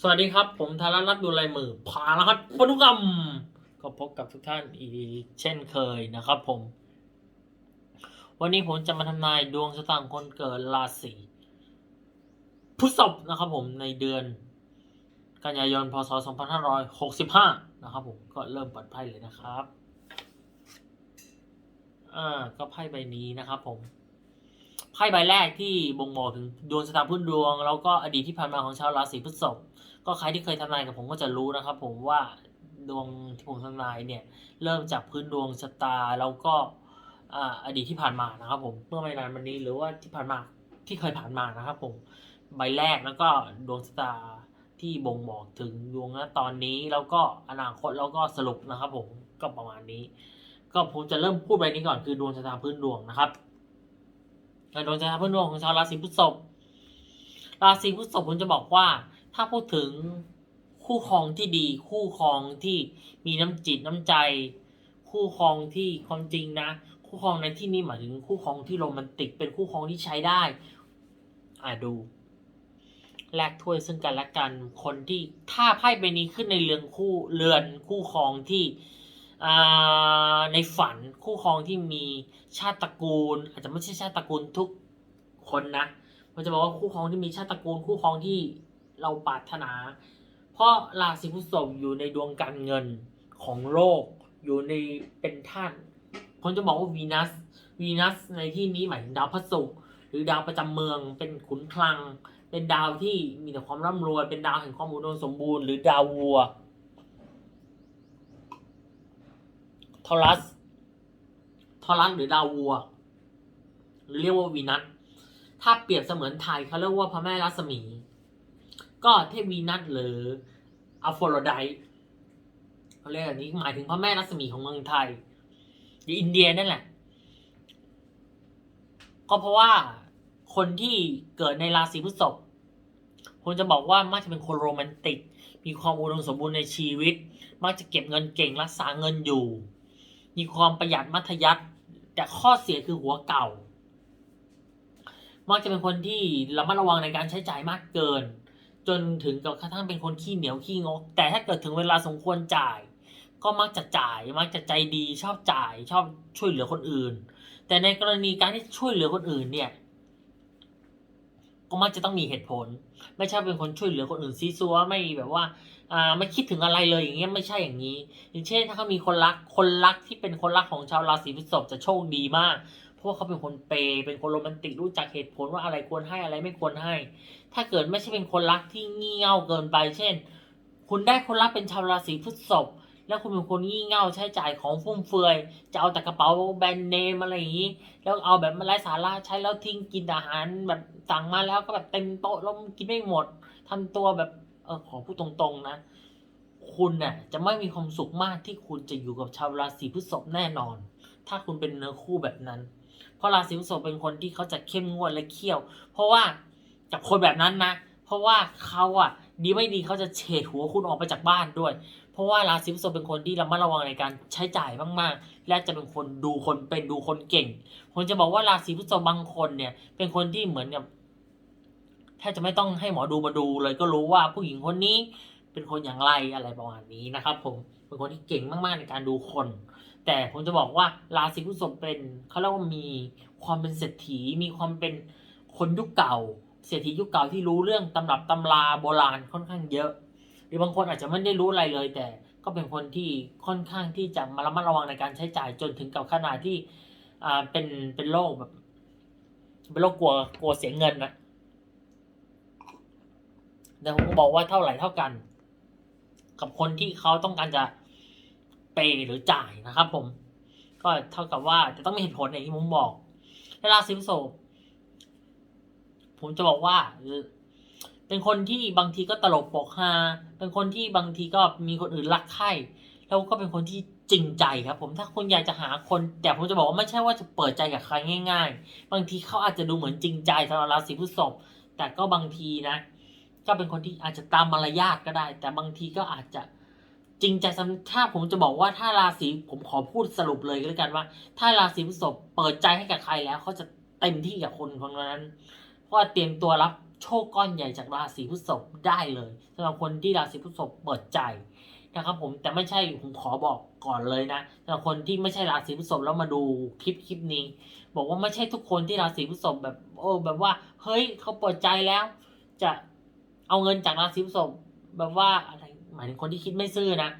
สวัสดีครับ ผมธารารัตน์ดูลายมือผาแล้วครับปนุกรรม ก็พบกับทุกท่านอีกเช่นเคยนะครับผม วันนี้ผมจะมาทำนายดวงชะตางคนเกิดราศีพฤษภนะครับผมในเดือน กันยายนพศ 2565 นะครับผมก็เริ่มเปิดไพ่เลยนะครับอ่าก็ไพ่ใบนี้นะครับผมไพ่ใบแรกที่บ่งบอกถึงดวงชะตาพื้นดวง แล้วก็อดีตที่ผ่านมาของชาวราศีพฤษภ ก็ใครที่เคยทำนายกับผมก็จะรู้นะครับผมว่าดวงที่ผมทำนายเนี่ยเริ่มจากพื้นดวงชะตาแล้วก็ออดีตที่ผ่านมานะครับผมเมื่อไม่นานมานี้หรือว่าที่ผ่านมาที่เคยผ่านมานะครับผมใบแรกแล้วก็ดวงชะตาที่บ่งบอกถึงดวงณตอนนี้แล้วก็อนาคตแล้วก็สรุปนะครับผมก็ประมาณนี้ ก็ผมจะเริ่มพูดใบนี้ก่อนคือดวงชะตาพื้นดวงนะครับดวงชะตาพื้นดวงของชาวราศีพฤษภราศีพฤษภผมจะบอกว่า ถ้าพูดถึงคู่ครองที่ดี คู่ครองที่มีน้ำจิตน้ำใจ คู่ครองที่ความจริงนะ คู่ครองในที่นี้หมายถึงคู่ครองที่โรแมนติกเป็นคู่ครองที่ใช้ได้ อ่าดูแลกถ้วยซึ่งกันและกันคนที่ถ้าไพ่ใบนี้ขึ้นในเรือนคู่เรือนคู่ครองที่อ่าในฝันคู่ครองที่มีชาติตระกูล อาจจะไม่ใช่ชาติตระกูลทุกคนนะมันจะบอกว่าคู่ครองที่มีชาติตระกูลคู่ครองที่ เราปรารถนา เพราะราศีพฤษภอยู่ในดวงการเงินของโลก อยู่ในเป็นท่านผมจะบอกว่าวีนัสวีนัสในที่นี้หมายถึงดาวพระศุกร์หรือดาวประจำเมืองเป็นขุนคลัง เป็นดาวที่มีแต่ความร่ำรวย เป็นดาวแห่งความอุดมสมบูรณ์หรือดาววัวทอรัสทอรัสหรือดาววัว หรือเรียกว่าวีนัสถ้าเปรียบเสมือนไทยเขาเรียกว่าพระแม่รัศมี ก็เทพวีนัสหรืออัลโฟโรไดเขาเรียกแบบนี้หมายถึงพระแม่รัศมีของเมืองไทยหรืออินเดียนั่นแหละ ก็เพราะว่าคนที่เกิดในราศีพฤษภผมจะบอกว่ามักจะเป็นคนโรแมนติก มีความอุดมสมบูรณ์ในชีวิต มักจะเก็บเงินเก่งรักษาเงินอยู่ มีความประหยัดมัธยัติแต่ข้อเสียคือหัวเก่า มักจะเป็นคนที่ระมัดระวังในการใช้จ่ายมากเกิน จนถึงกับกระทั่งเป็นคนขี้เหนียวขี้งก แต่ถ้าเกิดถึงเวลาสมควรจ่าย ก็มักจะจ่าย มักจะใจดีชอบจ่าย ชอบช่วยเหลือคนอื่น แต่ในกรณีการที่ช่วยเหลือคนอื่นเนี่ย ก็มักจะต้องมีเหตุผล ไม่ใช่เป็นคนช่วยเหลือคนอื่นซีซัวไม่แบบว่าอ่าไม่คิดถึงอะไรเลยอย่างเงี้ยไม่ใช่อย่างนี้ อย่างเช่นถ้าเขามีคนรักคนรักที่เป็นคนรักของชาวราศีพฤษภจะโชคดีมาก เพราะว่าเขาเป็นคนเปย์เป็นคนโรแมนติกรู้จักเหตุผลว่าอะไรควรให้อะไรไม่ควรให้ ถ้าเกิดไม่ใช่เป็นคนรักที่งี่เง่าเกินไป เช่น คุณได้คนรักเป็นชาวราศีพฤษภแล้วคุณเป็นคนงี่เง่าใช้จ่ายของฟุ่มเฟือย จะเอาแต่กระเป๋าแบรนด์เนมอะไรอย่างนี้ แล้วเอาแบบไร้สาระใช้แล้วทิ้งกินอาหารแบบสั่งมาแล้วก็แบบเต็มโต๊ะแล้วกินไม่หมดทำตัวแบบเออขอพูดตรงๆนะ คุณน่ะจะไม่มีความสุขมากที่คุณจะอยู่กับชาวราศีพฤษภแน่นอน ถ้าคุณเป็นเนื้อคู่แบบนั้น เพราะราศีพฤษภเป็นคนที่เขาจะเข้มงวดและเขี้ยว เพราะว่า กับคนแบบนั้นนะ เพราะว่าเขาอะ ดีไม่ดีเขาจะเฉดหัวคุณออกไปจากบ้านด้วย เพราะว่าราศีพฤษภเป็นคนที่ระมัดระวังในการใช้จ่ายมากๆ และจะเป็นคนดูคนเป็นดูคนเก่งผมจะบอกว่าราศีพฤษภบางคนเนี่ย เป็นคนที่เหมือนกับแทบจะไม่ต้องให้หมอดูมาดูเลยก็รู้ว่าผู้หญิงคนนี้เป็นคนอย่างไรอะไรประมาณนี้นะครับ ผมเป็นคนที่เก่งมากๆในการดูคน แต่ผมจะบอกว่าราศีพฤษภเป็นเขาเรียกว่ามีความเป็นเศรษฐีมีความเป็นคนยุคเก่า เศรษฐียุคเก่าที่รู้เรื่องตำรับตำราโบราณค่อนข้างเยอะ หรือบางคนอาจจะไม่ได้รู้อะไรเลย แต่ก็เป็นคนที่ค่อนข้างที่จะมาระมัดระวังในการใช้จ่ายจนถึงกับขนาดที่อ่าเป็นเป็นโรคแบบเป็นโรคกลัวกลัวเสียเงินนะแต่ผมก็บอกว่าเท่าไหร่เท่ากัน กับคนที่เขาต้องการจะเปย์หรือจ่ายนะครับผม ก็เท่ากับว่าจะต้องมีเหตุผลอย่างที่ผมบอกในราศีพฤษภ ผมจะบอกว่า เป็นคนที่บางทีก็ตลกปกฮาเป็นคนที่บางทีก็มีคนอื่นรักใคร่แล้วก็เป็นคนที่จริงใจครับ ผมถ้าคุณอยากจะหาคน แต่ผมจะบอกว่าไม่ใช่ว่าจะเปิดใจกับใครง่าย ๆ บางทีเขาอาจจะดูเหมือนจริงใจสำหรับราศีพฤษภแต่ก็บางทีนะ ก็เป็นคนที่อาจจะตามมารยาทก็ได้ แต่บางทีก็อาจจะจริงใจสำถ้าผมจะบอกว่าถ้าราศีผมขอพูดสรุปเลยก็แล้วกันว่า ถ้าราศีพฤษภเปิดใจให้กับใครแล้วเขาจะเต็มที่กับคนคนนั้น เพราะเตรียมตัวรับโชคก้อนใหญ่จากราศีพฤษภได้เลยสำหรับคนที่ราศีพฤษภเปิดใจนะครับผมแต่ไม่ใช่ผมขอบอกก่อนเลยนะสำหรับคนที่ไม่ใช่ราศีพฤษภแล้วมาดูคลิปคลิปนี้ บอกว่าไม่ใช่ทุกคนที่ราศีพฤษภแบบโอ้แบบว่าเฮ้ยเขาเปิดใจแล้ว จะเอาเงินจากราศีพฤษภแบบว่าอะไรหมายถึงคนที่คิดไม่ซื่อนะ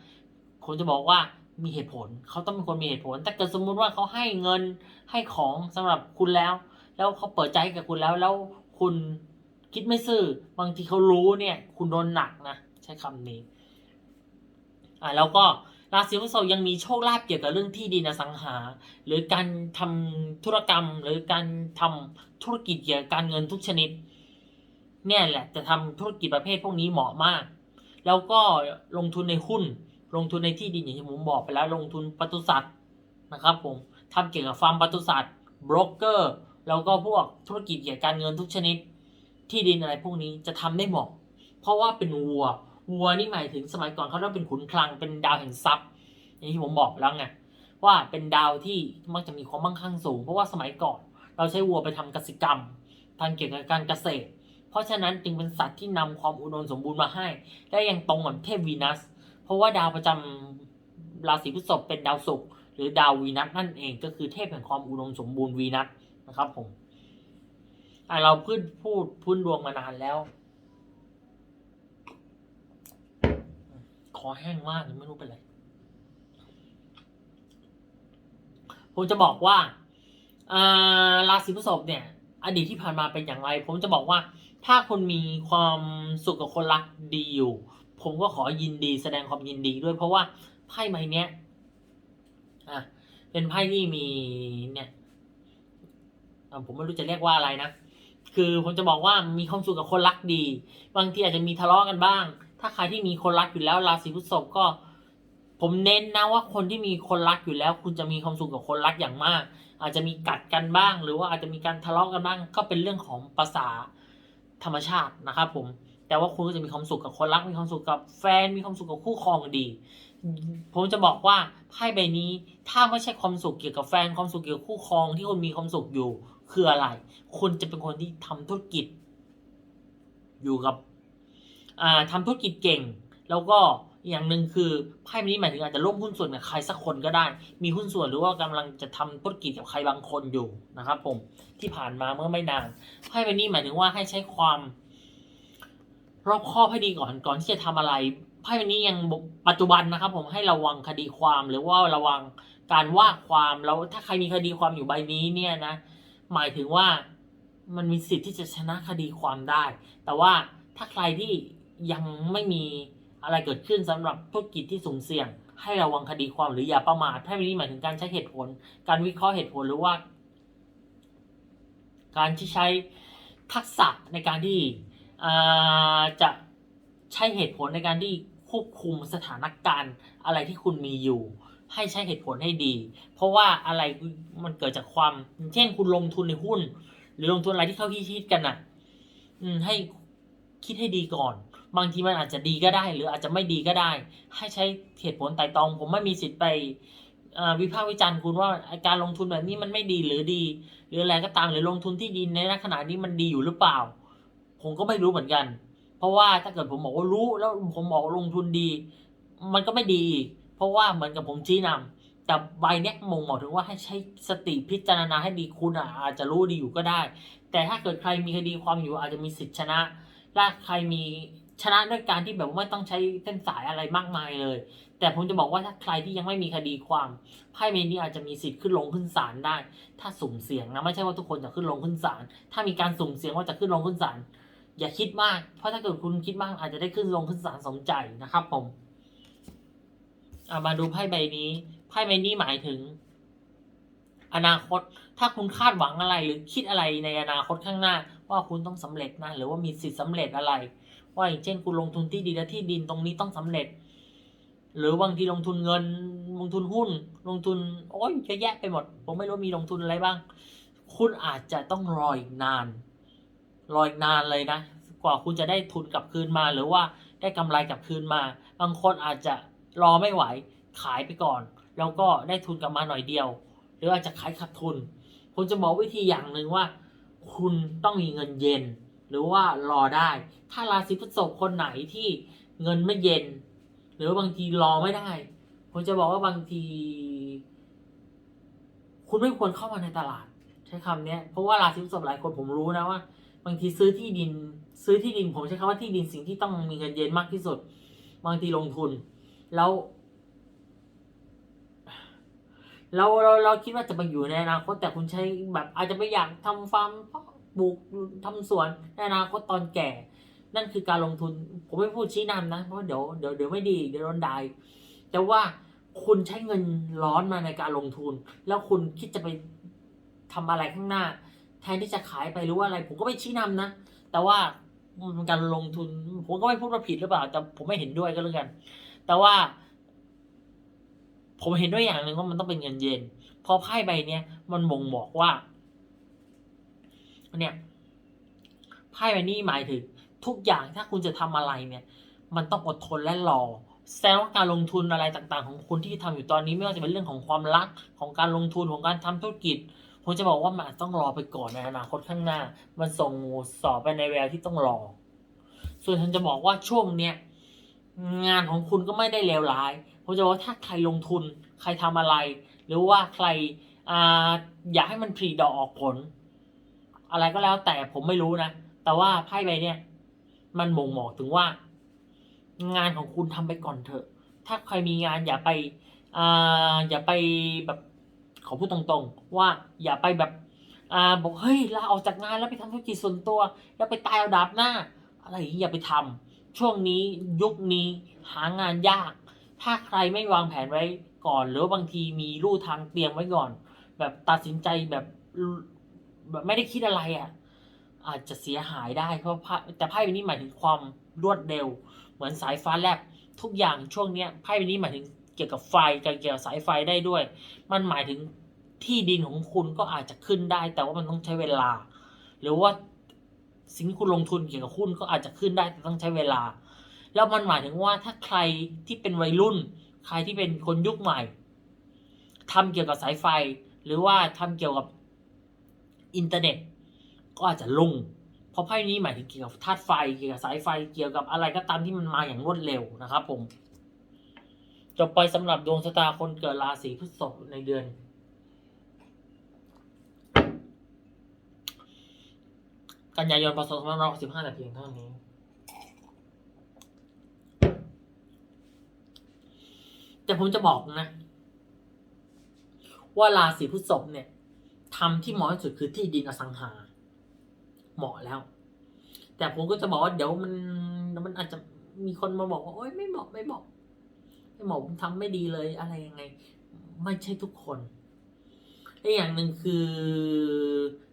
ผมจะบอกว่ามีเหตุผลเขาต้องเป็นคนมีเหตุผลถ้าเกิดสมมุติว่าเขาให้เงินให้ของสำหรับคุณแล้ว แล้วเขาเปิดใจกับคุณแล้ว แล้วคุณคิดไม่ซื่อบางทีเขารู้เนี่ย คุณโดนหนักนะใช้คำนี้ อ่าแล้วก็ราศีพฤษภยังมีโชคลาภเกี่ยวกับเรื่องที่ดินอสังหา หรือการทำธุรกรรม หรือการทำธุรกิจเกี่ยวกับการเงินทุกชนิด เนี่ยแหละจะทำธุรกิจประเภทพวกนี้เหมาะมาก แล้วก็ลงทุนในหุ้น ลงทุนในที่ดินอย่างที่ผมบอกไปแล้วลงทุนปศุสัตว์นะครับผมทำเกี่ยวกับฟาร์มปศุสัตว์บรกเกอร์ แล้วก็พวกธุรกิจเกี่ยวกับการเงินทุกชนิด ที่ดินอะไรพวกนี้จะทำได้เหมาะ เพราะว่าเป็นวัว วัวนี่หมายถึงสมัยก่อนเขาเรียกเป็นขุนคลัง เป็นดาวแห่งทรัพย์ อย่างที่ผมบอกแล้วไงว่าเป็นดาวที่มักจะมีความมั่งคั่งสูง เพราะว่าสมัยก่อน เราใช้วัวไปทำกสิกรรม ทางเกี่ยวกับการเกษตร เพราะฉะนั้นจึงเป็นสัตว์ที่นำความอุดมสมบูรณ์มาให้ และยังตรงกับเทพวีนัส เพราะว่าดาวประจำราศีพฤษภเป็นดาวศุกร์หรือดาววีนัสนั่นเองก็คือเทพแห่งความอุดมสมบูรณ์วีนัส นะครับผมอะเราพูดพูดพื้นดวงมานานแล้ว คอแห้งมากเลยไม่รู้เป็นไรผมจะบอกว่าราศีพฤษภเนี่ย อดีตที่ผ่านมาเป็นอย่างไร ผมจะบอกว่า ถ้าคนมีความสุขกับคนรักดีอยู่ ผมก็ขอยินดีแสดงความยินดีด้วยเพราะว่าไพ่ใบเนี้ยอะเป็นไพ่ที่มีเนี่ย ผมไม่รู้จะเรียกว่าอะไรนะ คือผมจะบอกว่ามีความสุขกับคนรักดี บางทีอาจจะมีทะเลาะกันบ้าง ถ้าใครที่มีคนรักอยู่แล้วราศีพฤษภก็ ผมเน้นนะว่าคนที่มีคนรักอยู่แล้ว คุณจะมีความสุขกับคนรักอย่างมาก อาจจะมีกัดกันบ้าง หรือว่าอาจจะมีการทะเลาะกันบ้าง ก็เป็นเรื่องของภาษาธรรมชาตินะครับผมแต่ว่าคุณก็จะมีความสุขกับคนรักมีความสุขกับแฟนมีความสุขกับคู่ครองดี ผมจะบอกว่าไพ่ใบนี้ถ้าไม่ใช่ความสุขเกี่ยวกับแฟนความสุขเกี่ยวกับคู่ครองที่คุณมีความสุขอยู่ คืออะไร คุณจะเป็นคนที่ทำธุรกิจ อยู่กับอ่าทำธุรกิจเก่ง แล้วก็อย่างหนึ่งคือไพ่ใบนี้หมายถึงอาจจะร่วมหุ้นส่วนกับใครสักคนก็ได้ มีหุ้นส่วนหรือว่ากำลังจะทำธุรกิจกับใครบางคนอยู่นะครับผมที่ผ่านมาเมื่อไม่นานไพ่ใบนี้หมายถึงว่าให้ใช้ความรอบคอบให้ดีก่อนก่อนที่จะทำอะไรไพ่ใบนี้ยังปัจจุบันนะครับ ผมให้ระวังคดีความหรือว่าระวังการว่าความแล้วถ้าใครมีคดีความอยู่ใบนี้เนี่ยนะ หมายถึงว่ามันมีสิทธิ์ที่จะชนะคดีความได้ แต่ว่าถ้าใครที่ยังไม่มีอะไรเกิดขึ้นสำหรับธุรกิจที่สูงเสี่ยง ให้ระวังคดีความหรืออย่าประมาทให้นี้หมายถึงการใช้เหตุผล การวิเคราะห์เหตุผลหรือว่า การที่ใช้ทักษะในการที่จะใช้เหตุผลในการที่ควบคุมสถานการณ์อะไรที่คุณมีอยู่ ให้ใช้เหตุผลให้ดี เพราะว่าอะไรมันเกิดจากความ เช่นคุณลงทุนในหุ้น หรือลงทุนอะไรที่เขาคิดกันน่ะ อืมให้คิดให้ดีก่อน บางทีมันอาจจะดีก็ได้ หรืออาจจะไม่ดีก็ได้ ให้ใช้เหตุผลไต่ตอง ผมไม่มีสิทธิ์ไปวิพากษ์วิจารณ์คุณว่าการลงทุนแบบนี้มันไม่ดีหรือดี หรืออะไรก็ตามหรือลงทุนที่ดินในขณะนี้มันดีอยู่หรือเปล่า ผมก็ไม่รู้เหมือนกัน เพราะว่าถ้าเกิดผมบอกว่ารู้แล้วผมบอกว่าลงทุนดี มันก็ไม่ดีอีก เพราะว่าเหมือนกับผมชี้นำแต่ใบเนี้ยมงบอกถึงว่าให้ใช้สติพิจารณาให้ดีคุณอาจจะรู้ดีอยู่ก็ได้ แต่ถ้าเกิดใครมีคดีความอยู่อาจจะมีสิทธิชนะและใครมีชนะด้วยการที่แบบไม่ต้องใช้เส้นสายอะไรมากมายเลย แต่ผมจะบอกว่าถ้าใครที่ยังไม่มีคดีความไพ่เมนี้อาจจะมีสิทธิ์ขึ้นลงขึ้นศาลได้ ถ้าสุ่มเสี่ยงนะไม่ใช่ว่าทุกคนจะขึ้นลงขึ้นศาลถ้ามีการสุ่มเสี่ยงว่าจะขึ้นลงขึ้นศาลอย่าคิดมาก เพราะถ้าเกิดคุณคิดมากอาจจะได้ขึ้นลงขึ้นศาลสมใจนะครับผม เอามาดูไพ่ใบนี้ ไพ่ใบนี้หมายถึง อนาคต ถ้าคุณคาดหวังอะไรหรือคิดอะไรในอนาคตข้างหน้า ว่าคุณต้องสำเร็จนะหรือว่ามีสิทธิ์สำเร็จอะไร ว่าอย่างเช่น คุณลงทุนที่ดินและที่ดินตรงนี้ต้องสำเร็จ หรือบางทีลงทุนเงิน ลงทุนหุ้น ลงทุน โอ้ยเยอะแยะไปหมด ผมไม่รู้มีลงทุนอะไรบ้าง คุณอาจจะต้องรออีกนาน รออีกนานเลยนะ กว่าคุณจะได้ทุนกลับคืนมาหรือว่าได้กำไรกลับคืนมา บางคนอาจจะ รอไม่ไหวขายไปก่อน แล้วก็ได้ทุนกลับมาหน่อยเดียว หรืออาจจะขายขาดทุน ผมจะบอกวิธีอย่างหนึ่งว่า คุณต้องมีเงินเย็น หรือว่ารอได้ ถ้าราศีพฤษภคนไหนที่เงินไม่เย็น หรือว่าบางทีรอไม่ได้ ผมจะบอกว่าบางที คุณไม่ควรเข้ามาในตลาด ใช้คำเนี้ยเพราะว่าราศีพฤษภหลายคนผมรู้นะว่า บางทีซื้อที่ดินซื้อที่ดินผมใช้คำว่าที่ดินสิ่งที่ต้องมีเงินเย็นมากที่สุด บางทีลงทุน แล้วเราเราเราคิดว่าจะไปอยู่ในอนาคตแต่คุณใช้แบบอาจจะไม่อยากทำฟาร์มปลูกทำสวนในอนาคตตอนแก่ นั่นคือการลงทุน ผมไม่พูดชี้นำนะเพราะเดี๋ยวเดี๋ยวเดี๋ยวไม่ดีเดี๋ยวโดนด่าแต่ว่าคุณใช้เงินร้อนมาในการลงทุน แล้วคุณคิดจะไปทำอะไรข้างหน้า แทนที่จะขายไปหรือว่าอะไร ผมก็ไม่ชี้นำนะ แต่ว่ามันเป็นการลงทุน ผมก็ไม่พูดว่าผิดหรือเปล่า แต่ผมไม่เห็นด้วยก็แล้วกัน แต่ว่า ผมเห็นด้วยอย่างหนึ่งว่ามันต้องเป็นเงินเย็น พอไพ่ใบเนี้ยมันบ่งบอกว่า เนี่ยไพ่ใบนี้หมายถึง ทุกอย่างถ้าคุณจะทำอะไรเนี่ย มันต้องอดทนและรอแสดงว่าการลงทุนอะไรต่างๆ ของคุณที่ทำอยู่ตอนนี้ไม่ว่าจะเป็นเรื่องของความรักของการลงทุนของการทำธุรกิจผมจะบอกว่ามันต้องรอไปก่อนในอนาคตข้างหน้า มันส่งสอบไปในแววที่ต้องรอ ส่วนฉันจะบอกว่าช่วงเนี้ย งานของคุณก็ไม่ได้เลวร้ายผมจะว่าถ้าใครลงทุนใครทำอะไร หรือว่าใครออยากให้มันผลิดอกออกผล อะไรก็แล้วแต่ผมไม่รู้นะ แต่ว่าไพ่ใบเนี้ยมันบ่งบอกถึงว่า งานของคุณทำไปก่อนเถอะ ถ้าใครมีงานอย่าไปออย่าไปแบบขอพูดตรงๆ ว่าอย่าไปแบบอบอกเฮ้ยลาออกจากงานแล้วไปทำธุรกิจส่วนตัว แล้วไปตายเอาดาบหน้า อะไรอย่างนี้อย่าไปทำ ช่วงนี้ยุคนี้หางานยาก ถ้าใครไม่วางแผนไว้ก่อน หรือบางทีมีลู่ทางเตรียมไว้ก่อน แบบตัดสินใจแบบแบบไม่ได้คิดอะไรอะ อาจจะเสียหายได้เพราะไพ่แต่ไพ่ใบนี้หมายถึงความรวดเร็ว เหมือนสายฟ้าแลบทุกอย่างช่วงเนี้ยไพ่ใบนี้หมายถึงเกี่ยวกับไฟการเกี่ยวกับสายไฟได้ด้วย มันหมายถึงที่ดินของคุณก็อาจจะขึ้นได้ แต่ว่ามันต้องใช้เวลา หรือว่า สิ่งที่คุณลงทุนเกี่ยวกับหุ้นก็อาจจะขึ้นได้แต่ต้องใช้เวลา แล้วมันหมายถึงว่าถ้าใครที่เป็นวัยรุ่น ใครที่เป็นคนยุคใหม่ทำเกี่ยวกับสายไฟ หรือว่าทำเกี่ยวกับอินเทอร์เน็ต ก็อาจจะลุ่งเพราะไพ่นี้หมายถึงเกี่ยวกับธาตุไฟเกี่ยวกับสายไฟเกี่ยวกับอะไรก็ตามที่มันมาอย่างรวดเร็วนะครับ ผมจบไปสำหรับดวงชะตาคนเกิดราศีพฤษภในเดือน กันยายนพศ2565แต่เพียงเท่านี้ แต่ผมจะบอกนะ ว่าราศีพฤษภเนี่ยทำที่เหมาะที่สุดคือที่ดินอสังหา เหมาะแล้ว แต่ผมก็จะบอกว่าเดี๋ยวมันมันอาจจะมีคนมาบอกว่าโอ๊ยไม่เหมาะไม่เหมาะไม่เหมาะผมทำไม่ดีเลยอะไรยังไง ไม่ใช่ทุกคนและอย่างหนึ่งคือ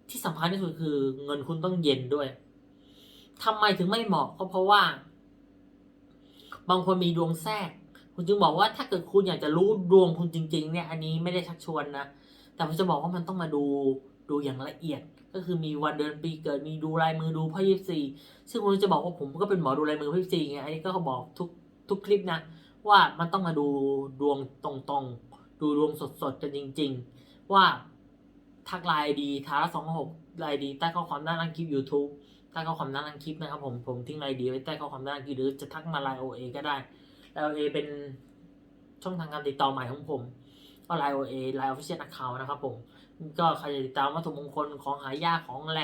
ที่สำคัญที่สุดคือเงินคุณต้องเย็นด้วยทำไมถึงไม่เหมาะก็เพราะว่า บางคนมีดวงแทรก คุณจึงบอกว่าถ้าเกิดคุณอยากจะรู้ดวงคุณจริง ๆ เนี่ย อันนี้ไม่ได้ชักชวนนะแต่ผมจะบอกว่ามันต้องมาดูดูอย่างละเอียด ก็คือมีวันเดือนปีเกิดมีดูลายมือดูพ่ยิปซีซึ่งผมจะบอกว่าผมก็เป็นหมอดูลายมือพ่ยิปซีไงอันนี้ก็เขาบอกทุกทุกคลิปนะว่ามันต้องมาดูดวงตรงๆ ดูดวงสดๆกันจริง ๆ ว่า ทักไลน์ดีท้าสองหกไลน์ดีใต้ข้อความด้านล่างคลิป YouTube ใต้ข้อความด้านล่างคลิปนะครับผมผมทิ้งไลน์ดีไว้ใต้ข้อความด้านล่างคลิปหรือจะทักมาไลน์โอเอก็ได้ไลน์โอเอเป็นช่องทางการติดต่อใหม่ของผมก็ไลน์โอเอไลน์ออฟฟิเชียลนักข่าวนะครับผมก็ใครจะติดตามวัตถุมงคลของหายากของแร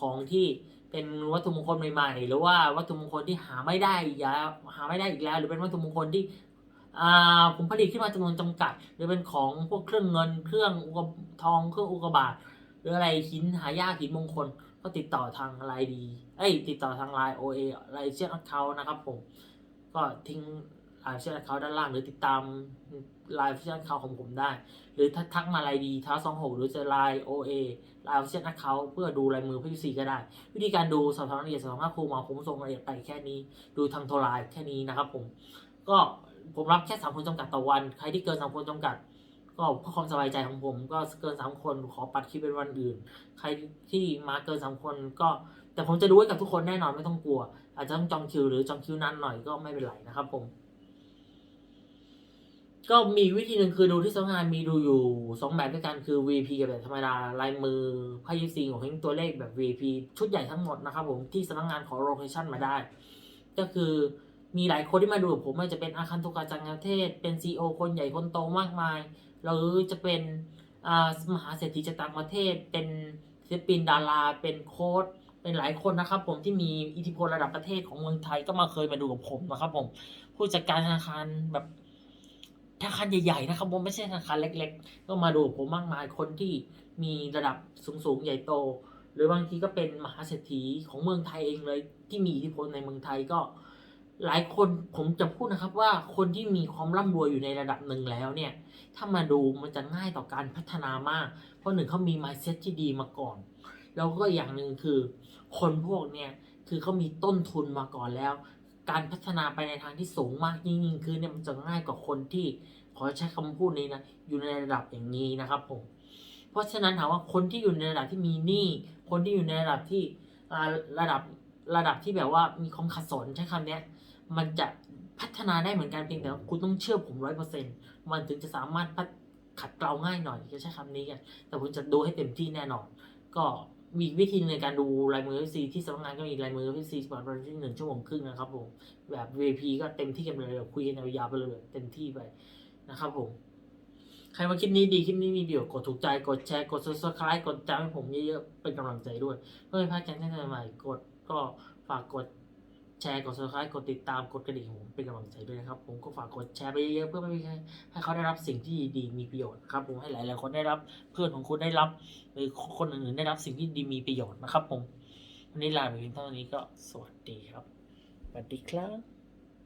ของที่เป็นวัตถุมงคลใหม่ๆ หรือว่าวัตถุมงคลที่หาไม่ได้อีกแล้วหาไม่ได้อีกแล้ว หรือเป็นวัตถุมงคลที่ ผมผลิตขึ้นมาจำนวนจำกัด หรือเป็นของพวกเครื่องเงิน เครื่องอุกทอง เครื่องอุกบาตหรืออะไรหินหายากหินมงคล ก็ติดต่อทางไลน์ดี เอ้ย ติดต่อทางไลน์โอเอไลน์เชียร์เขานะครับผม ก็ทิ้งไลน์เชียร์เขาด้านล่าง หรือติดตามไลน์เชียร์เขาของผมได้ หรือทักมาไลน์ดีท้าสองหกหรือจะไลน์โอเอไลน์เชียร์เขาเพื่อดูลายมือพี่ซีก็ได้ วิธีการดูสอบถามรายละเอียดสอบถามครูมาผมส่งรายละเอียดไปแค่นี้ ดูทางโทรไลน์แค่นี้นะครับผม ก็ ผมรับแค่สามคนจำกัดต่อวัน ใครที่เกินสามคนจำกัด ก็เพื่อความสบายใจของผมก็เกินสามคนขอปัดคลิปเป็นวันอื่น ใครที่มาเกินสามคนก็แต่ผมจะดูให้กับทุกคนแน่นอนไม่ต้องกลัว อาจจะต้องจองคิวหรือจองคิวนานหน่อยก็ไม่เป็นไรนะครับผม ก็มีวิธีหนึ่งคือดูที่สำนักงานมีดูอยู่สองแบบด้วยกันคือ VP กับแบบธรรมดาลายมือพ่ยิปซีของเฮงตัวเลขแบบ VP ชุดใหญ่ทั้งหมดนะครับผมที่สำนักงานขอโลเคชั่นมาได้ ก็คือ มีหลายคนที่มาดูกับผมไม่ว่าจะเป็นอาคันตุกาจังกรเทศ เป็นซีอคนใหญ่คนโตมากมาย หรือจะเป็นมหาเศรษฐีจากต่างประเทศ เป็นศิลปินดารา เป็นโค้ดเป็นหลายคนนะครับผมที่มีอิทธิพลระดับประเทศของเมืองไทยก็มาเคยมาดูกับผมนะครับผมผู้จัดการธนาคารแบบธนาคารใหญ่ๆนะครับผมไม่ใช่ธนาคารเล็ก ๆ ก็มาดูผมมากมายคนที่มีระดับสูงๆใหญ่โต หรือบางทีก็เป็นมหาเศรษฐีของเมืองไทยเองเลยที่มีอิทธิพลในเมืองไทยก็ หลายคนผมจะพูดนะครับว่าคนที่มีความร่ำรวยอยู่ในระดับหนึ่งแล้วเนี่ย ถ้ามาดูมันจะง่ายต่อการพัฒนามาก เพราะหนึ่งเขามี mindset ที่ดีมาก่อน แล้วก็อย่างหนึ่งคือ คนพวกเนี่ยคือเขามีต้นทุนมาก่อนแล้ว การพัฒนาไปในทางที่สูงมากยิ่งยิ่งขึ้นเนี่ยมันจะง่ายกว่าคนที่ขอใช้คำพูดนี้นะอยู่ในระดับอย่างนี้นะครับผมเพราะฉะนั้นถามว่าคนที่อยู่ในระดับที่มีหนี้คนที่อยู่ในระดับที่ระดับระดับที่แบบว่ามีความขัดสนใช้คำเนี้ย มันจะพัฒนาได้เหมือนกันเพียงแต่ว่าคุณต้องเชื่อผมร้อยเปอร์เซ็นมันถึงจะสามารถพัดขัดเกลาง่ายหน่อยจะใช้คำนี้กัน แต่ผมจะดูให้เต็มที่แน่นอน ก็มีวิธีในการดูลายมือ FC ที่สำนักงานก็มีลายมือ FC ประมาณที่หนึ่งชั่วโมงครึ่งนะครับผมแบบ VIP ก็เต็มที่กันไปเลยคุยกันยาวๆไปเลยเต็มที่ไปนะครับผมใครว่าคลิปนี้ดีคลิปนี้มีประโยชน์กดถูกใจกดแชร์กด subscribe กดจำให้ผมเยอะๆเป็นกำลังใจด้วย เพื่อไม่พลาดการแนะนใหม่ๆกดก็ฝากกด แชร์กด subscribe กดติดตามกดกระดิ่งผมเป็นกำลังใจด้วยนะครับ ผมก็ฝากกดแชร์ไปเยอะๆเพื่อไม่ให้ให้เขาได้รับสิ่งที่ดีมีประโยชน์ครับผมให้หลายๆคนได้รับเพื่อนของคุณได้รับหรือคนอื่นๆได้รับสิ่งที่ดีมีประโยชน์นะครับ ผมวันนี้ลาไปเพียงเท่านี้ก็สวัสดีครับสวัสดีครับ